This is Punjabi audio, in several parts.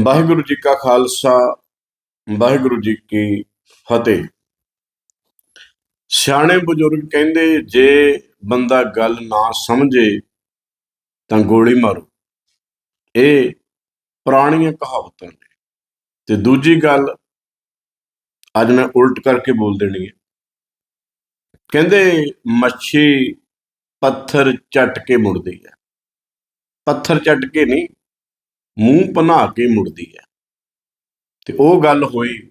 ਵਾਹਿਗੁਰੂ ਜੀ ਕਾ ਖਾਲਸਾ, ਵਾਹਿਗੁਰੂ ਜੀ ਕੀ ਫਤਿਹ। ਸਿਆਣੇ ਬਜ਼ੁਰਗ ਕਹਿੰਦੇ, ਜੇ ਬੰਦਾ ਗੱਲ ਨਾ ਸਮਝੇ, ਤਾਂ ਗੋਲੀ ਮਾਰੋ। ਇਹ ਪੁਰਾਣੀਆਂ ਕਹਾਵਤਾਂ ਨੇ। ਤੇ ਦੂਜੀ ਗੱਲ, ਅੱਜ ਮੈਂ ਉਲਟ ਕਰਕੇ ਬੋਲ ਦੇਣੀ ਹੈ। ਕਹਿੰਦੇ, ਮੱਛੀ ਪੱਥਰ ਚੱਟ ਕੇ ਮੁੜਦੀ ਹੈ। ਪੱਥਰ ਚੱਟ ਕੇ ਨਹੀਂ ਮੂੰਹ ਬਣਾ ਕੇ ਮੁੜਦੀ ਹੈ। ਤੇ ਉਹ ਗੱਲ ਹੋਈ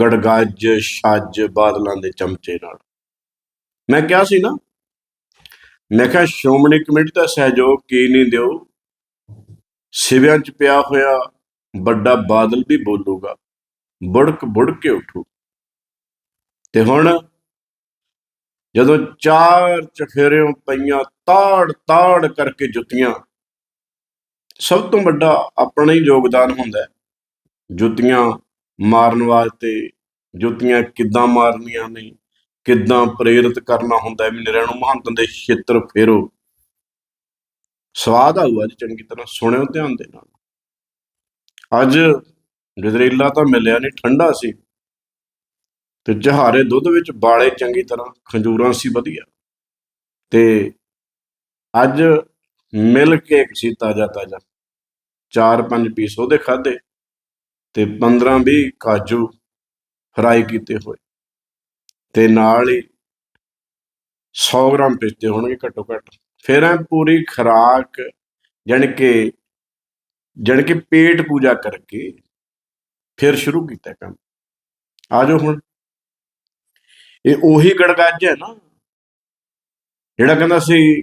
ਗੜਗੱਜ ਛੱਜ ਬਾਦਲਾਂ ਦੇ ਚਮਚੇ ਨਾਲ। ਮੈਂ ਕਿਹਾ ਸੀ ਨਾ, ਮੈਂ ਕਿਹਾ, ਸ਼੍ਰੋਮਣੀ ਕਮੇਟੀ ਦਾ ਸਹਿਯੋਗ ਕੀ ਨਹੀਂ ਦਿਓ? ਸਿਵਿਆਂ 'ਚ ਪਿਆ ਹੋਇਆ ਵੱਡਾ ਬਾਦਲ ਵੀ ਬੋਲੂਗਾ, ਬੁੜਕ ਬੁੜਕ ਕੇ ਉਠੂ। ਤੇ ਹੁਣ ਜਦੋਂ ਚਾਰ ਚਫੇਰਿਓਂ ਪਈਆਂ ਤਾੜ ਤਾੜ ਕਰਕੇ ਜੁੱਤੀਆਂ ਸਭ ਤੋਂ ਵੱਡਾ ਆਪਣਾ ਹੀ ਯੋਗਦਾਨ ਹੁੰਦਾ ਹੈ। ਜੁੱਤੀਆਂ ਮਾਰਨ ਵਾਸਤੇ, ਜੁੱਤੀਆਂ ਕਿੱਦਾਂ ਮਾਰਨੀਆਂ ਨੇ, ਕਿੱਦਾਂ ਪ੍ਰੇਰਿਤ ਕਰਨਾ ਹੁੰਦਾ ਹੈ ਵੀ ਨਿਰਿਆਂ ਨੂੰ ਦੇ ਛੇਤਰ ਫੇਰੋ। ਸਵਾਦ ਆਊ ਅੱਜ ਚੰਗੀ ਤਰ੍ਹਾਂ, ਸੁਣਿਓ ਧਿਆਨ ਦੇ ਨਾਲ। ਅੱਜ ਗਜਰੇਲਾ ਤਾਂ ਮਿਲਿਆ ਨਹੀਂ ਠੰਡਾ ਸੀ। ਤੇ ਜਹਾਰੇ ਦੁੱਧ ਵਿੱਚ ਬਾਲੇ ਚੰਗੀ ਤਰ੍ਹਾਂ, ਖੰਜੂਰਾਂ ਸੀ, ਵਧੀਆ। ਤੇ ਅੱਜ ਮਿਲ ਕੇਕ ਸੀ ਤਾਜ਼ਾ ਤਾਜ਼ਾ ਚਾਰ ਪੰਜ ਪੀਸ ਉਹਦੇ ਖਾਦੇ ਤੇ 15 20 ਕਾਜੂ ਫਰਾਈ ਕੀਤੇ ਹੋਏ ਤੇ ਨਾਲ ਹੀ 100 ਗ੍ਰਾਮ ਪਿਸਤੇ ਹੋਣਗੇ ਘੱਟੋ ਘੱਟ। ਫਿਰ ਐ ਪੂਰੀ ਖਰਾਕ ਜਾਣੀ ਕਿ ਜਾਣੀ ਕਿ ਪੇਟ ਪੂਜਾ ਕਰਕੇ ਫਿਰ ਸ਼ੁਰੂ ਕੀਤਾ ਕੰਮ। ਆਜੋ ਹੁਣ। ਇਹ ਉਹੀ ਗੜਗੱਜ ਹੈ ਨਾ, ਜਿਹੜਾ ਕਹਿੰਦਾ ਸੀ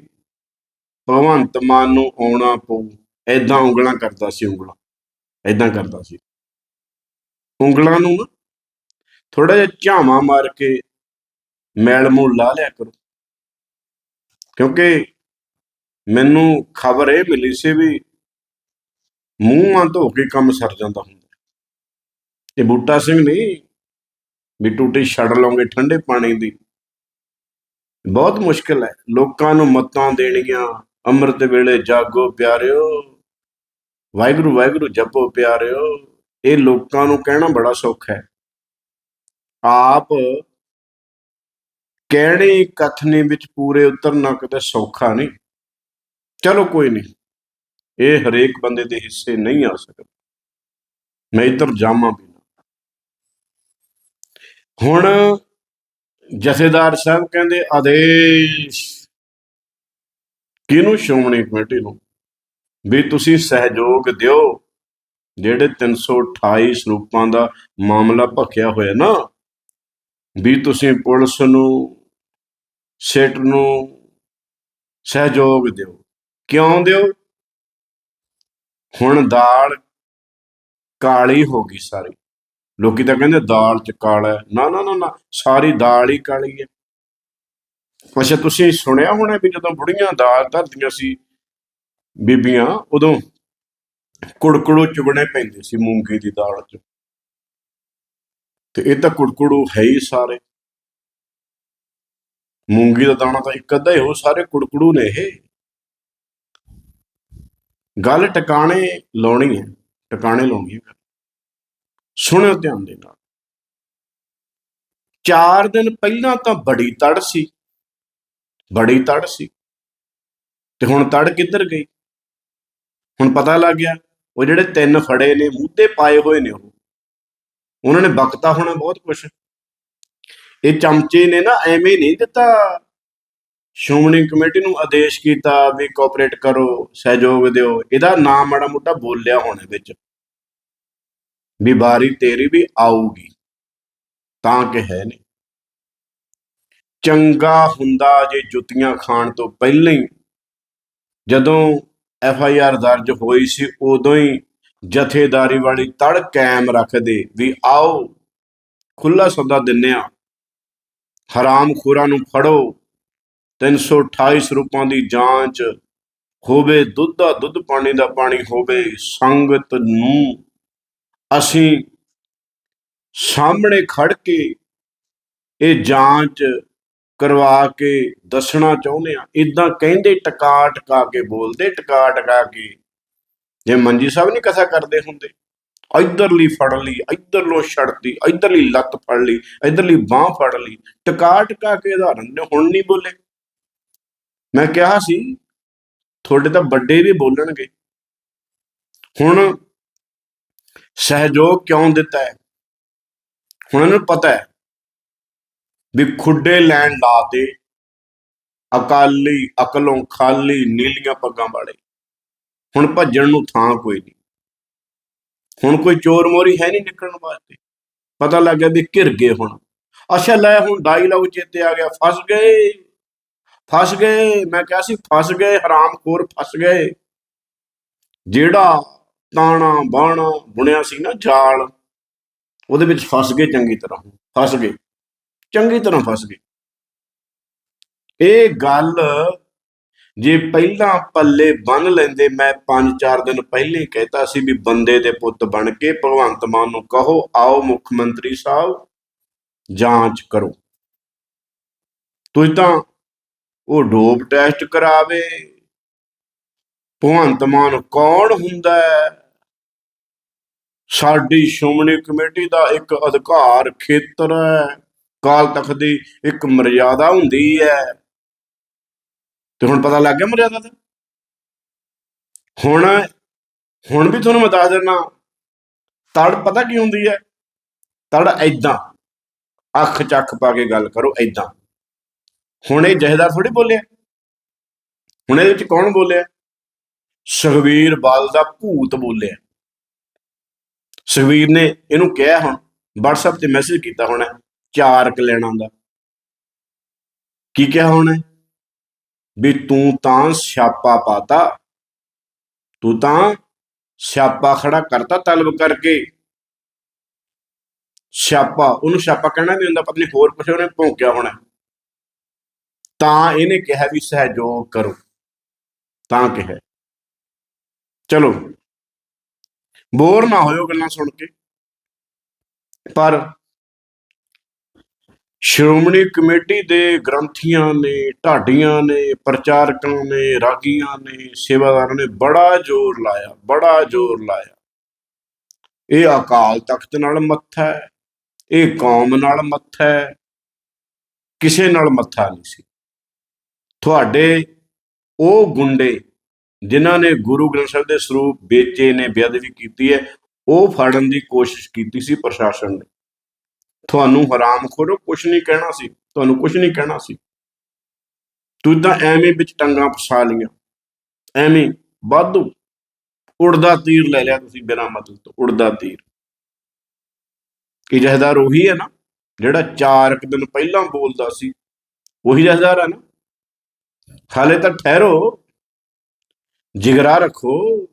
ਭਗਵੰਤ ਮਾਨ ਨੂੰ ਆਉਣਾ ਪਊ। ਐਦਾਂ ਉਂਗਲਾਂ ਕਰਦਾ ਸੀ ਉਂਗਲਾਂ। ਐਦਾਂ ਕਰਦਾ ਸੀ। ਉਂਗਲਾਂ ਨੂੰ ਨਾ ਥੋੜਾ ਜਿਹਾ ਝਾਵਾਂ ਮਾਰ ਕੇ ਮੈਲ ਮੂਲ ਲਾ ਲਿਆ ਕਰੋ। ਕਿਉਂਕਿ ਮੈਨੂੰ ਖਬਰ ਇਹ ਮਿਲੀ ਸੀ ਵੀ ਮੂੰਹਾਂ ਧੋ ਕੇ ਕੰਮ ਸਰ ਜਾਂਦਾ ਹੁੰਦਾ। ਇਹ ਬੂਟਾ ਸਿੰਘ ਨਹੀਂ ਵੀ ਟੂਟੀ ਛੱਡ ਲਓਗੇ ਠੰਡੇ ਪਾਣੀ ਦੀ। ਬਹੁਤ ਮੁਸ਼ਕਲ ਹੈ। ਲੋਕਾਂ ਨੂੰ ਮਤਾਂ ਦੇਣੀਆਂ ਅੰਮ੍ਰਿਤ ਵੇਲੇ ਜਾਗੋ ਪਿਆਰਿਓ, ਵਾਹਿਗੁਰੂ ਵਾਹਿਗੁਰੂ ਜਪੋ ਪਿਆਰਿਓ। ਇਹ ਲੋਕਾਂ ਨੂੰ ਕਹਿਣਾ ਬੜਾ ਸੌਖਾ ਹੈ। ਆਪ ਕਹਿਣੀ ਕਥਨੀ ਵਿੱਚ ਪੂਰੇ ਉਤਰਨਾ ਕਿਤੇ ਸੌਖਾ ਨਹੀਂ। ਚਲੋ ਕੋਈ ਨਹੀਂ, ਇਹ ਹਰੇਕ ਬੰਦੇ ਦੇ ਹਿੱਸੇ ਨਹੀਂ ਆ ਸਕਦਾ। ਮੈਂ ਇੱਧਰ ਜਾਵਾਂ ਵੀ ਹੁਣ ਜਥੇਦਾਰ ਸਾਹਿਬ ਕਹਿੰਦੇ, ਆਦੇਸ਼ ਕਿਹਨੂੰ ਸ਼੍ਰੋਮਣੀ ਕਮੇਟੀ ਨੂੰ? ਵੀ ਤੁਸੀਂ ਸਹਿਯੋਗ ਦਿਓ, ਜਿਹੜੇ 328 ਸਰੂਪਾਂ ਦਾ ਮਾਮਲਾ ਭਖਿਆ ਹੋਇਆ ਨਾ, ਵੀ ਤੁਸੀਂ ਪੁਲਿਸ ਨੂੰ, ਸੈਟ ਨੂੰ ਸਹਿਯੋਗ ਦਿਓ। ਕਿਉਂ ਦਿਓ? ਹੁਣ ਦਾਲ ਕਾਲੀ ਹੋ ਗਈ ਸਾਰੀ। ਲੋਕੀ ਤਾਂ ਕਹਿੰਦੇ ਦਾਲ ਚ ਕਾਲਾ ਹੈ। ਨਾ ਨਾ ਨਾ, ਸਾਰੀ ਦਾਲ ਹੀ ਕਾਲੀ ਹੈ। ਅੱਛਾ, ਤੁਸੀਂ ਸੁਣਿਆ ਹੋਣਾ ਵੀ ਜਦੋਂ ਬੁੜੀਆਂ ਦਾਲ ਧਰਦੀਆਂ ਸੀ, ਬੀਬੀਆਂ, ਉਦੋਂ ਕੁੜਕੜੂ ਚੁਗਣੇ ਪੈਂਦੇ ਸੀ ਮੂੰਗੀ ਦੀ ਦਾਲ ਚ? ਤੇ ਇਹ ਤਾਂ ਕੁੜਕੜੂ ਹੈ ਹੀ ਸਾਰੇ। ਮੂੰਗੀ ਦਾ ਦਾਣਾ ਤਾਂ ਇੱਕ ਅੱਧਾ ਹੀ ਹੋ ਸਾਰੇ ਕੁੜਕੜੂ ਨੇ ਇਹ। ਗੱਲ ਟਿਕਾਣੇ ਲਾਉਣੀ ਹੈ, ਟਿਕਾਣੇ ਲਾਉਣੀ ਹੈ। ਸੁਣਿਓ ਧਿਆਨ ਦੇ ਨਾਲ। ਚਾਰ ਦਿਨ ਪਹਿਲਾਂ ਤਾਂ ਬੜੀ ਤੜ ਸੀ। ਬੜੀ ਤੜ ਸੀ। ਤੇ ਹੁਣ ਤੜ ਕਿੱਧਰ ਗਈ? ਹੁਣ ਪਤਾ ਲੱਗ ਗਿਆ, ਉਹ ਜਿਹੜੇ ਤਿੰਨ ਫੜੇ ਨੇ ਮੂਧੇ ਪਾਏ ਹੋਏ ਨੇ ਉਹ। ਉਹਨਾਂ ਨੇ ਬਕਤਾ ਹੋਣਾ ਬਹੁਤ ਕੁਝ ਇਹ ਚਮਚੇ ਨੇ ਨਾ, ਐਵੇਂ ਨਹੀਂ ਦਿੱਤਾ। ਸ਼੍ਰੋਮਣੀ ਕਮੇਟੀ ਨੂੰ ਆਦੇਸ਼ ਕੀਤਾ ਵੀ ਕੋਆਪਰੇਟ ਕਰੋ, ਸਹਿਯੋਗ ਦਿਓ। ਇਹਦਾ ਨਾਮ ਮਾੜਾ ਮੋਟਾ ਬੋਲਿਆ ਹੋਣਾ ਵਿੱਚ। ਵੀ ਬਾਰੀ ਤੇਰੀ ਵੀ ਆਊਗੀ। ਤਾਂ ਕਿ ਹੈ ਨਹੀਂ। ਚੰਗਾ ਹੁੰਦਾ ਜੇ ਜੁੱਤੀਆਂ ਖਾਣ ਤੋਂ ਪਹਿਲਾਂ ਹੀ। ਜਦੋਂ ਐਫ ਆਈ ਆਰ ਦਰਜ ਹੋਈ ਸੀ, ਉਦੋਂ ਹੀ ਜਥੇਦਾਰੀ ਵਾਲੀ ਤੜ ਕਾਇਮ ਰੱਖਦੇ ਵੀ ਆਓ ਖੁੱਲਾ ਸੌਦਾ ਦਿੰਨੇ ਆ। ਹਰਾਮ ਖੋਰਾਂ ਨੂੰ ਫੜੋ 328 ਸਰੂਪਾਂ ਦੀ ਜਾਂਚ ਹੋਵੇ, ਦੁੱਧ ਦਾ ਦੁੱਧ ਪਾਣੀ ਦਾ ਪਾਣੀ ਹੋਵੇ, ਸੰਗਤ ਨੂੰ ਅਸੀਂ ਸਾਹਮਣੇ ਖੜ ਕੇ ਇਹ ਜਾਂਚ ਕਰਵਾ ਕੇ ਦੱਸਣਾ ਚਾਹੁੰਦੇ ਆ ਇਦਾਂ ਕਹਿੰਦੇ ਟਕਾ ਟਕਾ ਕੇ ਬੋਲਦੇ, ਟਕਾ ਟਕਾ ਕੇ। ਜੇ ਮੰਜੀ ਸਾਹਿਬ ਨਹੀਂ ਕਥਾ ਕਰਦੇ ਹੁੰਦੇ, ਇਧਰਲੀ ਫੜ ਲਈ, ਇਧਰਲੋਂ ਛੜਤੀ ਇਧਰਲੀ ਲੱਤ ਫੜ ਲਈ, ਇਧਰਲੀ ਬਾਹ ਫੜ ਲਈ, ਟਕਾ ਟਕਾ ਕੇ ਉਦਾਹਰਨ ਨੇ, ਹੁਣ ਨਹੀਂ ਬੋਲੇ। ਮੈਂ ਕਿਹਾ ਸੀ, ਤੁਹਾਡੇ ਤਾਂ ਵੱਡੇ ਵੀ ਬੋਲਣਗੇ। ਹੁਣ ਸਹਿਯੋਗ ਕਿਉਂ ਦਿੱਤਾ ਹੈ? ਹੁਣ ਇਹਨੂੰ ਪਤਾ ਹੈ। ਵੀ ਖੁੱਡੇ ਲੈਣ ਲਾ ਦੇ। ਅਕਾਲੀ, ਅਕਲੋਂ ਖਾਲੀ, ਨੀਲੀਆਂ ਪੱਗਾਂ ਵਾਲੇ। ਹੁਣ ਭੱਜਣ ਨੂੰ ਥਾਂ ਕੋਈ ਨਹੀਂ। ਹੁਣ ਕੋਈ ਚੋਰ ਮੋਰੀ ਹੈ ਨਹੀਂ ਨਿਕਲਣ ਵਾਸਤੇ। ਪਤਾ ਲੱਗ ਗਿਆ ਵੀ ਘਿਰ ਗਏ ਹੁਣ। ਅੱਛਾ, ਲੈ ਹੁਣ ਡਾਇਲੌਗ ਚੇਤੇ ਆ ਗਿਆ, ਫਸ ਗਏ। ਫਸ ਗਏ। ਮੈਂ ਕਿਹਾ ਸੀ ਫਸ ਗਏ, ਹਰਾਮਖੋਰ ਫਸ ਗਏ। ਜਿਹੜਾ ਤਾਣਾ ਬਾਣਾ ਬੁਣਿਆ ਸੀ ਨਾ ਜਾਲ, ਉਹਦੇ ਵਿੱਚ ਫਸ ਗਏ ਚੰਗੀ ਤਰ੍ਹਾਂ ਫਸ ਗਏ। ਚੰਗੀ ਤਰ੍ਹਾਂ ਫਸ ਗਏ ਇਹ ਗੱਲ ਜੇ ਪਹਿਲਾਂ ਪੱਲੇ ਬੰਨ ਲੈਂਦੇ, ਮੈਂ 5-4 ਦਿਨ ਪਹਿਲੇ ਕਹਿਤਾ ਸੀ ਵੀ ਬੰਦੇ ਦੇ ਪੁੱਤ ਬਣ ਕੇ ਭਗਵੰਤ ਮਾਨ ਨੂੰ ਕਹੋ, ਆਓ ਮੁੱਖ ਮੰਤਰੀ ਸਾਹਿਬ, ਜਾਂਚ ਕਰੋ। ਤੁਸੀਂ ਤਾਂ ਉਹ ਡੋਪ ਟੈਸਟ ਕਰਾਵੇ। ਭਗਵੰਤ ਮਾਨ ਕੌਣ ਹੁੰਦਾ ਹੈ? ਸਾਡੀ ਸ਼੍ਰੋਮਣੀ ਕਮੇਟੀ ਦਾ ਇੱਕ ਅਧਿਕਾਰ ਖੇਤਰ ਹੈ। ਕਾਲ ਤਖਤ ਦੀ ਇੱਕ ਮਰਿਆਦਾ ਹੁੰਦੀ ਹੈ। ਤੇ ਹੁਣ ਪਤਾ ਲੱਗ ਗਿਆ ਮਰਿਆਦਾ ਦਾ? ਹੁਣ ਹੁਣ ਵੀ ਤੁਹਾਨੂੰ ਮੈਂ ਦੱਸ ਦਿੰਦਾ ਤੜ ਪਤਾ ਕੀ ਹੁੰਦੀ ਹੈ? ਤੜ ਐਦਾਂ ਅੱਖ ਚੱਖ ਪਾ ਕੇ ਗੱਲ ਕਰੋ ਐਦਾਂ ਹੁਣ ਇਹ ਜਹੇਦਾਰ ਥੋੜੀ ਬੋਲਿਆ? ਹੁਣ ਇਹਦੇ ਵਿੱਚ ਕੌਣ ਬੋਲਿਆ? ਸੁਖਵੀਰ ਬਾਲ ਦਾ ਭੂਤ ਬੋਲਿਆ। ਸੁਖਵੀਰ ਨੇ ਇਹਨੂੰ ਕਿਹਾ ਹੁਣ, WhatsApp ਤੇ ਮੈਸੇਜ ਕੀਤਾ ਹੁਣ। ਚਾਰ ਲੈਣਾ ਦਾ। ਕੀ ਕਿਹਾ ਹੋਣਾ ਵੀ ਤੂੰ ਤਾਂ ਸਿਆਪਾ ਪਾਤਾ, ਤੂੰ ਤਾਂ ਸਿਆਪਾ ਖੜਾ ਕਰਤਾ ਤਲਬ ਕਰਕੇ। ਸਿਆਪਾ, ਉਹਨੂੰ ਸਿਆਪਾ ਕਹਿਣਾ ਵੀ ਹੁੰਦਾ ਪਤਨੀ ਹੋਰ ਕੁਛ ਉਹਨੇ ਭੌਂਕਿਆ ਹੋਣਾ। ਤਾਂ ਇਹਨੇ ਕਿਹਾ ਵੀ ਸਹਿਯੋਗ ਕਰੋ। ਤਾਂ ਕਿਹਾ। ਚਲੋ, ਬੋਰ ਨਾ ਹੋਇਓ ਗੱਲਾਂ ਸੁਣ ਕੇ। ਪਰ ਸ਼੍ਰੋਮਣੀ ਕਮੇਟੀ ਦੇ ਗ੍ਰੰਥੀਆਂ ਨੇ, ਢਾਡੀਆਂ ਨੇ, ਪ੍ਰਚਾਰਕਾਂ ਨੇ, ਰਾਗੀਆਂ ਨੇ, ਸੇਵਾਦਾਰਾਂ ਨੇ ਬੜਾ ਜ਼ੋਰ ਲਾਇਆ, ਬੜਾ ਜ਼ੋਰ ਲਾਇਆ। ਇਹ ਅਕਾਲ ਤਖਤ ਨਾਲ ਮੱਥਾ ਹੈ, ਇਹ ਕੌਮ ਨਾਲ ਮੱਥਾ ਹੈ, ਕਿਸੇ ਨਾਲ ਮੱਥਾ ਨਹੀਂ ਸੀ। ਤੁਹਾਡੇ ਉਹ ਗੁੰਡੇ ਜਿਨ੍ਹਾਂ ਨੇ ਗੁਰੂ ਗ੍ਰੰਥ ਸਾਹਿਬ ਦੇ ਸਰੂਪ ਵੇਚੇ ਨੇ, ਬੇਅਦਬੀ ਕੀਤੀ ਹੈ, ਉਹ ਫੜਨ ਦੀ ਕੋਸ਼ਿਸ਼ ਕੀਤੀ ਸੀ ਪ੍ਰਸ਼ਾਸਨ ਨੇ। ਤੁਹਾਨੂੰ ਹਰਾਮ ਖੋਰੋ, ਕੁਛ ਨਹੀਂ ਕਹਿਣਾ ਸੀ। ਤੁਹਾਨੂੰ ਕੁਛ ਨਹੀਂ ਕਹਿਣਾ ਸੀ। ਤੂੰ ਤਾਂ ਐਵੇਂ ਵਿੱਚ ਟੰਗਾਂ ਫਸਾ ਲੀਆਂ ਐਵੇਂ ਵਾਧੂ। ਉੜਦਾ ਤੀਰ ਲੈ ਲਿਆ ਤੁਸੀਂ ਬਿਨਾਂ ਮਤਲਬ ਤੋਂ, ਉੜਦਾ ਤੀਰ। ਕਿ ਜਹਦਾਰ ਉਹੀ ਹੈ ਨਾ, ਜਿਹੜਾ ਚਾਰ ਕੁ ਦਿਨ ਪਹਿਲਾਂ ਬੋਲਦਾ ਸੀ, ਉਹੀ ਜਹਦਾਰ ਹੈ ਨਾ। ਹਾਲੇ ਤਾਂ ਠਹਿਰੋ, ਜਿਗਰਾ ਰੱਖੋ।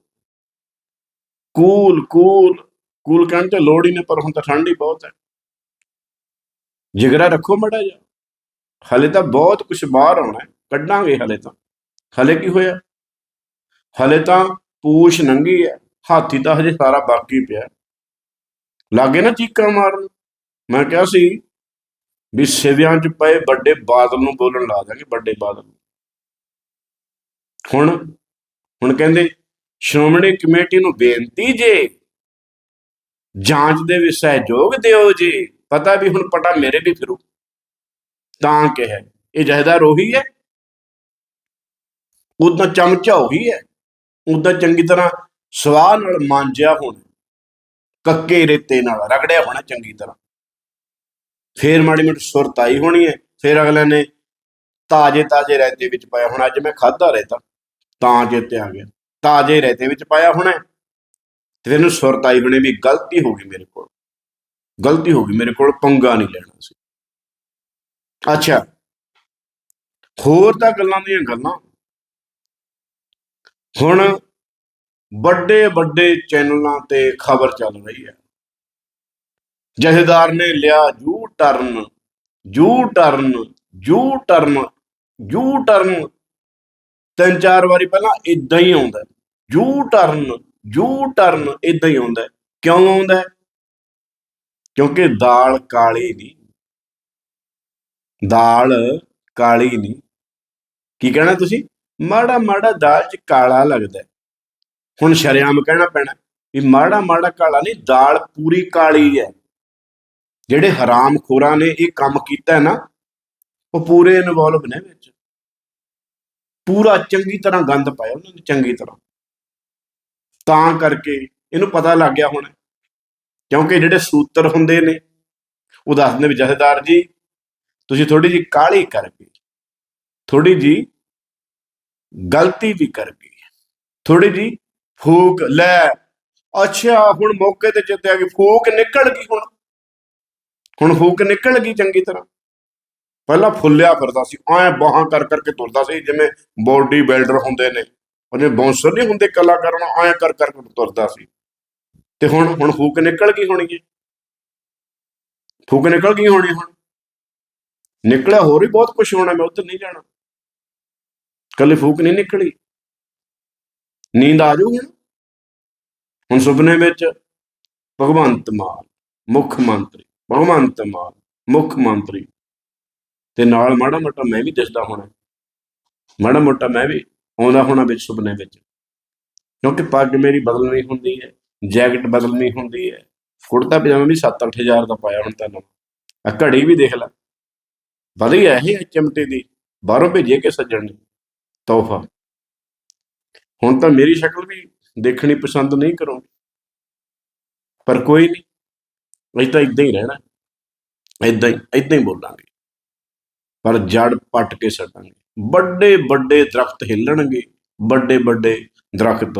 ਕੂਲ ਕੂਲ ਕੂਲ ਕਹਿਣ ਤੇ ਲੋੜ ਹੀ ਨਹੀਂ, ਪਰ ਹੁਣ ਤਾਂ ਠੰਡ ਹੀ ਬਹੁਤ ਹੈ। ਜਿਗਰਾ ਰੱਖੋ ਮੜਾ ਜਾ ਹਲੇ ਤਾਂ ਬਹੁਤ ਕੁਝ ਬਾਹਰ ਆਉਣਾ ਕੱਢਾਂਗੇ ਹਲੇ ਤਾਂ। ਹਲੇ ਕੀ ਹੋਇਆ? ਹਲੇ ਤਾਂ ਪੂਛ ਨੰਗੀ ਹੈ, ਹਾਥੀ ਤਾਂ ਹਜੇ ਸਾਰਾ ਬਾਕੀ ਪਿਆ ਲਾਗੇ ਨਾ ਚੀਕਾਂ ਮਾਰਨ। ਮੈਂ ਕਿਹਾ ਸੀ ਵੀ ਸਿਵਿਆਂ 'ਚ ਪਏ ਵੱਡੇ ਬਾਦਲ ਨੂੰ ਬੋਲਣ ਲਾ ਦਾਂਗੇ ਵੱਡੇ ਬਾਦਲ ਹੁਣ ਹੁਣ ਕਹਿੰਦੇ, ਸ਼੍ਰੋਮਣੀ ਕਮੇਟੀ ਨੂੰ ਬੇਨਤੀ ਜੇ, ਜਾਂਚ ਦੇ ਵਿੱਚ ਸਹਿਯੋਗ ਦਿਓ ਜੀ। ਪਤਾ ਵੀ ਹੁਣ ਪਟਾ ਮੇਰੇ ਵੀ ਫਿਰੂ। ਤਾਂ ਕਿਹਾ। ਇਹ ਜਹਦਾਰ ਉਹੀ ਹੈ। ਉਦਾਂ ਚਮਚਾ ਉਹੀ ਹੈ। ਉਦਾਂ ਚੰਗੀ ਤਰ੍ਹਾਂ ਸਵਾਹ ਨਾਲ ਮਾਂਜਿਆ ਹੋਣਾ। ਕੱਕੇ ਰੇਤੇ ਨਾਲ ਰਗੜਿਆ ਹੋਣਾ ਚੰਗੀ ਤਰ੍ਹਾਂ। ਫੇਰ ਮਾੜੀ ਮੋਟੀ ਸੁਰਤ ਆਈ ਹੋਣੀ ਹੈ। ਫੇਰ ਅਗਲੇ ਨੇ ਤਾਜੇ ਤਾਜੇ ਰਾਇਤੇ ਵਿੱਚ ਪਾਇਆ ਹੁਣ। ਅੱਜ ਮੈਂ ਖਾਦਾ ਰੇਤਾ ਤਾਂ ਚੇਤੇ ਆ ਗਿਆ। ਤਾਜੇ ਰਾਇਤੇ ਵਿੱਚ ਪਾਇਆ ਹੋਣਾ। ਤੇ ਫਿਰ ਇਹਨੂੰ ਸੁਰਤ ਆਈ ਹੋਣੀ ਵੀ ਗਲਤੀ ਹੋ ਗਈ ਮੇਰੇ ਕੋਲ। ਗਲਤੀ ਹੋ ਗਈ ਮੇਰੇ ਕੋਲ ਪੰਗਾ ਨਹੀਂ ਲੈਣਾ ਸੀ। ਅੱਛਾ। ਹੋਰ ਤਾਂ ਗੱਲਾਂ ਦੀਆਂ ਗੱਲਾਂ। ਹੁਣ ਵੱਡੇ ਵੱਡੇ ਚੈਨਲਾਂ ਤੇ ਖਬਰ ਚੱਲ ਰਹੀ ਹੈ। ਜਹੇਦਾਰ ਨੇ ਲਿਆ U turn U turn U turn U turn. ਤਿੰਨ ਚਾਰ ਵਾਰੀ ਪਹਿਲਾਂ ਇਦਾਂ ਹੀ ਆਉਂਦਾ ਯੂ ਟਰਨ ਯੂ ਟਰਨ ਇਦਾਂ ਹੀ ਆਉਂਦਾ ਕਿਉਂ ਆਉਂਦਾ? ਕਿਉਂਕਿ ਦਾਲ ਕਾਲੀ ਨਹੀਂ ਦਾਲ ਕਾਲੀ ਨਹੀਂ ਕੀ ਕਹਿਣਾ ਤੁਸੀਂ? ਮਾੜਾ ਮਾੜਾ ਦਾਲ ਚ ਕਾਲਾ ਲੱਗਦਾ ਹੁਣ ਸ਼ਰਿਆਮ ਕਹਿਣਾ ਪੈਣਾ ਵੀ ਮਾੜਾ ਮਾੜਾ ਕਾਲਾ ਨਹੀਂ ਦਾਲ ਪੂਰੀ ਕਾਲੀ ਹੈ। ਜਿਹੜੇ ਹਰਾਮ ਖੋਰਾਂ ਨੇ ਇਹ ਕੰਮ ਕੀਤਾ ਹੈ ਨਾ, ਉਹ ਪੂਰੇ ਇਨਵੋਲਵ ਨੇ ਵਿੱਚ। ਪੂਰਾ ਚੰਗੀ ਤਰ੍ਹਾਂ ਗੰਦ ਪਾਇਆ ਉਹਨਾਂ ਨੇ, ਚੰਗੀ ਤਰ੍ਹਾਂ। ਤਾਂ ਕਰਕੇ ਇਹਨੂੰ ਪਤਾ ਲੱਗ ਗਿਆ ਹੁਣ ਕਿਉਂਕਿ ਜਿਹੜੇ ਸੂਤਰ ਹੁੰਦੇ ਨੇ, ਉਹ ਦੱਸਦੇ ਨੇ ਵੀ ਜਥੇਦਾਰ ਜੀ, ਤੁਸੀਂ ਥੋੜੀ ਜੀ ਕਾਲੀ ਕਰ ਗਏ। ਥੋੜੀ ਜੀ ਗਲਤੀ ਵੀ ਕਰ ਗਈ ਥੋੜੀ ਜੀ ਫੂਕ ਲੈ। ਅੱਛਾ, ਹੁਣ ਮੌਕੇ ਤੇ ਚਿੱਤੇ ਆ ਗਈ, ਫੂਕ ਨਿਕਲ ਗਈ ਹੁਣ। ਹੁਣ ਫੂਕ ਨਿਕਲ ਗਈ ਚੰਗੀ ਤਰ੍ਹਾਂ। ਪਹਿਲਾਂ ਫੁੱਲਿਆ ਫਿਰਦਾ ਸੀ, ਐ ਬਾਹਾਂ ਕਰ ਕਰਕੇ ਤੁਰਦਾ ਸੀ, ਜਿਵੇਂ ਬੋਡੀ ਬਿਲਡਰ ਹੁੰਦੇ ਨੇ। ਉਹਨੇ ਬੌਂਸਰ ਨਹੀਂ ਹੁੰਦੇ ਕਲਾਕਾਰਾਂ ਨਾਲ, ਐ ਕਰ ਕਰਕੇ ਤੁਰਦਾ ਸੀ। ਤੇ ਹੁਣ ਹੁਣ ਫੂਕ ਨਿਕਲ ਗਈ ਹੋਣੀ ਹੈ ਫੂਕ ਨਿਕਲ ਗਈ ਹੋਣੀ ਹੁਣ। ਨਿਕਲਿਆ ਹੋਰ ਵੀ ਬਹੁਤ ਕੁਝ ਹੋਣਾ, ਮੈਂ ਉੱਧਰ ਨਹੀਂ ਜਾਣਾ। ਕੱਲੀ ਫੂਕ ਨਹੀਂ ਨਿਕਲੀ। ਨੀਂਦ ਆ ਜੂ ਹੁਣ ਹੁਣ ਸੁਪਨੇ ਵਿੱਚ ਭਗਵੰਤ ਮਾਨ, ਮੁੱਖ ਮੰਤਰੀ, ਭਗਵੰਤ ਮਾਨ, ਮੁੱਖ ਮੰਤਰੀ। ਤੇ ਨਾਲ ਮਾੜਾ ਮੋਟਾ ਮੈਂ ਵੀ ਦਿਸਦਾ ਹੋਣਾ। ਮਾੜਾ ਮੋਟਾ ਮੈਂ ਵੀ ਆਉਂਦਾ ਹੋਣਾ ਵਿੱਚ ਸੁਪਨੇ ਵਿੱਚ। ਕਿਉਂਕਿ ਪੱਗ ਮੇਰੀ ਬਦਲਣੀ ਹੁੰਦੀ ਹੈ। ਜੈਕਟ ਬਦਲਣੀ ਹੁੰਦੀ ਹੈ। ਕੁੜਤਾ ਪਜਾਮਾ ਵੀ 7-8000 ਦਾ ਪਾਇਆ ਹੁਣ ਤਾਂ ਨਵਾਂ ਆ ਘੜੀ ਵੀ ਦੇਖ ਲੈ। ਵਧੀਆ ਇਹ ਚਮਟੇ ਦੀ। ਬਾਹਰੋਂ ਭੇਜੇ ਕੇ ਸੱਜਣ ਨੇ। ਤੋਹਫਾ। ਹੁਣ ਤਾਂ ਮੇਰੀ ਸ਼ਕਲ ਵੀ ਦੇਖਣੀ ਪਸੰਦ ਨਹੀਂ ਕਰੋਗੇ ਪਰ ਕੋਈ ਨਹੀਂ। ਅਸੀਂ ਤਾਂ ਇਦਾਂ ਹੀ ਰਹਿਣਾ। ਇਦਾਂ ਹੀ ਇਦਾਂ ਹੀ ਬੋਲਾਂਗੇ। ਪਰ ਜੜ ਪੱਟ ਕੇ ਸਟਾਂਗੇ ਵੱਡੇ ਵੱਡੇ ਦਰਖਤ ਹਿੱਲਣਗੇ। ਵੱਡੇ ਵੱਡੇ ਦਰਖਤ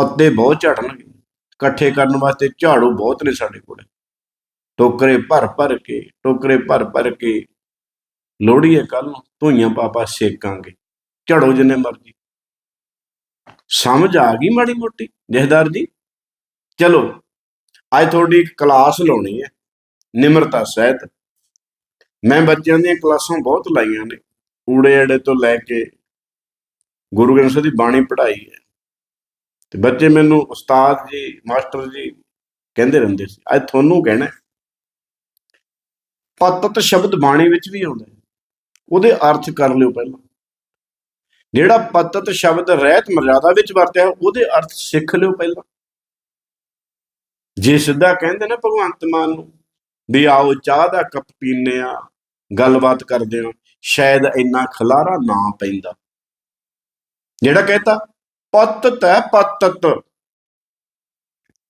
ਪੱਤੇ ਬਹੁਤ ਝੜਨਗੇ। ਇਕੱਠੇ ਕਰਨ ਵਾਸਤੇ ਝਾੜੂ ਬਹੁਤ ਨੇ ਸਾਡੇ ਕੋਲ। ਟੋਕਰੇ ਭਰ ਭਰ ਕੇ, ਟੋਕਰੇ ਭਰ ਭਰ ਕੇ। ਲੋੜੀਏ ਕੱਲ ਨੂੰ, ਧੂਈਆਂ ਪਾਪਾ ਸੇਕਾਂਗੇ। ਝੜੋ ਜਿੰਨੇ ਮਰਜ਼ੀ। ਸਮਝ ਆ ਗਈ ਮਾੜੀ ਮੋਟੀ? ਜਹਦਾਰ ਜੀ? ਚਲੋ, ਅੱਜ ਤੁਹਾਡੀ ਇੱਕ ਕਲਾਸ ਲਾਉਣੀ ਹੈ, ਨਿਮਰਤਾ ਸਹਿਤ। ਮੈਂ ਬੱਚਿਆਂ ਦੀਆਂ ਕਲਾਸਾਂ ਬਹੁਤ ਲਾਈਆਂ ਨੇ। ਊੜੇ ਏੜੇ ਤੋਂ ਲੈ ਕੇ ਗੁਰੂ ਗ੍ਰੰਥ ਸਾਹਿਬ ਦੀ ਬਾਣੀ ਪੜ੍ਹਾਈ ਹੈ। ਤੇ ਬੱਚੇ ਮੈਨੂੰ ਉਸਤਾਦ ਜੀ ਮਾਸਟਰ ਜੀ ਕਹਿੰਦੇ ਰਹਿੰਦੇ ਸੀ ਅੱਜ ਤੁਹਾਨੂੰ ਕਹਿਣਾ ਪਤਤ ਸ਼ਬਦ ਬਾਣੀ ਵਿੱਚ ਵੀ ਆਉਂਦਾ ਉਹਦੇ ਅਰਥ ਕਰ ਲਿਓ ਪਹਿਲਾਂ। ਜਿਹੜਾ ਪਤਤ ਸ਼ਬਦ ਰਹਿਤ ਮਰਜ਼ਾਦਾ ਵਿੱਚ ਵਰਤਿਆ ਹੈ, ਉਹਦੇ ਅਰਥ ਸਿੱਖ ਲਿਓ ਪਹਿਲਾਂ। ਜੇ ਸਿੱਧਾ ਕਹਿੰਦੇ ਨਾ ਭਗਵੰਤ ਮਾਨ ਨੂੰ ਵੀ ਆਓ ਚਾਹ ਦਾ ਕੱਪ ਪੀਨੇ ਆ ਗੱਲਬਾਤ ਕਰਦੇ ਆ ਸ਼ਾਇਦ ਇੰਨਾ ਖਲਾਰਾ ਨਾ ਪੈਂਦਾ। ਜਿਹੜਾ ਕਹਤਾ ਪਤ ਹੈ ਪਤਤ।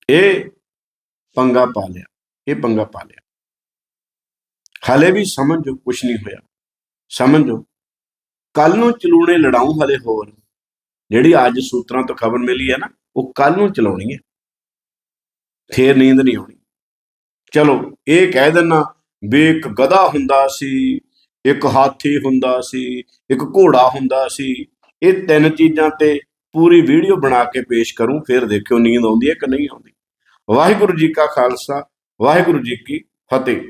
ਇਹ ਪੰਗਾ ਪਾ ਲਿਆ, ਇਹ ਪੰਗਾ ਪਾ ਲਿਆ। ਹਾਲੇ ਵੀ ਸਮਝੋ ਕੁਛ ਨਹੀਂ ਹੋਇਆ। ਸਮਝੋ ਕੱਲ ਨੂੰ ਚਲੂਣੇ ਲੜਾਉਂ ਹਲੇ ਹੋਰ ਜਿਹੜੀ ਅੱਜ ਸੂਤਰਾਂ ਤੋਂ ਖਬਰ ਮਿਲੀ ਹੈ ਨਾ, ਉਹ ਕੱਲ ਨੂੰ ਚਲਾਉਣੀ ਹੈ। ਫੇਰ ਨੀਂਦ ਨਹੀਂ ਆਉਣੀ। ਚਲੋ, ਇਹ ਕਹਿ ਦੇਣਾ ਵੀ ਇੱਕ ਗਧਾ ਹੁੰਦਾ ਸੀ, ਇੱਕ ਹਾਥੀ ਹੁੰਦਾ ਸੀ, ਇੱਕ ਘੋੜਾ ਹੁੰਦਾ ਸੀ। ਇਹ ਤਿੰਨ ਚੀਜ਼ਾਂ ਤੇ ਪੂਰੀ ਵੀਡੀਓ ਬਣਾ ਕੇ ਪੇਸ਼ ਕਰੂੰ, ਫਿਰ ਦੇਖਿਓ ਨੀਂਦ ਆਉਂਦੀ ਹੈ ਕਿ ਨਹੀਂ ਆਉਂਦੀ। ਵਾਹਿਗੁਰੂ ਜੀ ਕਾ ਖਾਲਸਾ, ਵਾਹਿਗੁਰੂ ਜੀ ਕੀ ਫਤਿਹ।